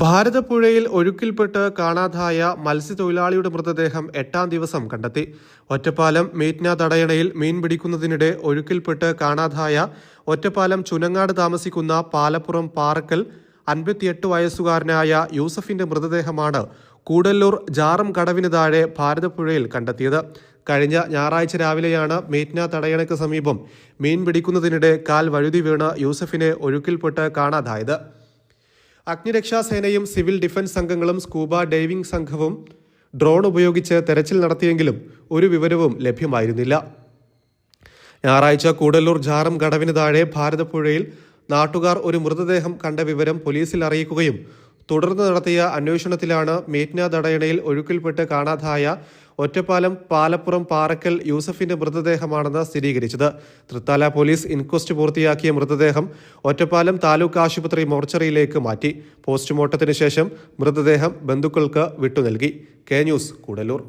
ഭാരതപ്പുഴയിൽ ഒഴുക്കിൽപ്പെട്ട് കാണാതായ മത്സ്യത്തൊഴിലാളിയുടെ മൃതദേഹം എട്ടാം ദിവസം കണ്ടെത്തി. ഒറ്റപ്പാലം മീറ്റ്ന തടയണയിൽ മീൻ പിടിക്കുന്നതിനിടെ ഒഴുക്കിൽപ്പെട്ട് കാണാതായ ഒറ്റപ്പാലം ചുനങ്ങാട് താമസിക്കുന്ന പാലപ്പുറം പാറക്കൽ അൻപത്തിയെട്ട് വയസ്സുകാരനായ യൂസഫിന്റെ മൃതദേഹമാണ് കൂടല്ലൂർ ജാറം കടവിന് താഴെ ഭാരതപ്പുഴയിൽ കണ്ടെത്തിയത്. കഴിഞ്ഞ ഞായറാഴ്ച രാവിലെയാണ് മീറ്റ്ന തടയണയ്ക്ക് സമീപം മീൻ പിടിക്കുന്നതിനിടെ കാൽ വഴുതി വീണ് യൂസഫിനെ ഒഴുക്കിൽപ്പെട്ട് കാണാതായത്. അഗ്നിരക്ഷാസേനയും സിവിൽ ഡിഫൻസ് സംഘങ്ങളും സ്കൂബ ഡൈവിംഗ് സംഘവും ഡ്രോൺ ഉപയോഗിച്ച് തെരച്ചിൽ നടത്തിയെങ്കിലും ഒരു വിവരവും ലഭ്യമായിരുന്നില്ല. ഞായറാഴ്ച കൂടല്ലൂർ ജാറം കടവിന് താഴെ ഭാരതപ്പുഴയിൽ നാട്ടുകാർ ഒരു മൃതദേഹം കണ്ട വിവരം പോലീസിൽ അറിയിക്കുകയും തുടർന്ന് നടത്തിയ അന്വേഷണത്തിലാണ് മേറ്റ്ന തടയണയിൽ ഒഴുക്കിൽപ്പെട്ട് കാണാതായ ഒറ്റപ്പാലം പാലപ്പുറം പാറക്കൽ യൂസഫിന്റെ മൃതദേഹമാണെന്ന് സ്ഥിരീകരിച്ചത്. തൃത്താല പോലീസ് ഇൻക്വസ്റ്റ് പൂർത്തിയാക്കിയ മൃതദേഹം ഒറ്റപ്പാലം താലൂക്ക് ആശുപത്രി മോർച്ചറിയിലേക്ക് മാറ്റി. പോസ്റ്റ്മോർട്ടത്തിന് ശേഷം മൃതദേഹം ബന്ധുക്കൾക്ക് വിട്ടുനൽകി. K news Koodallur.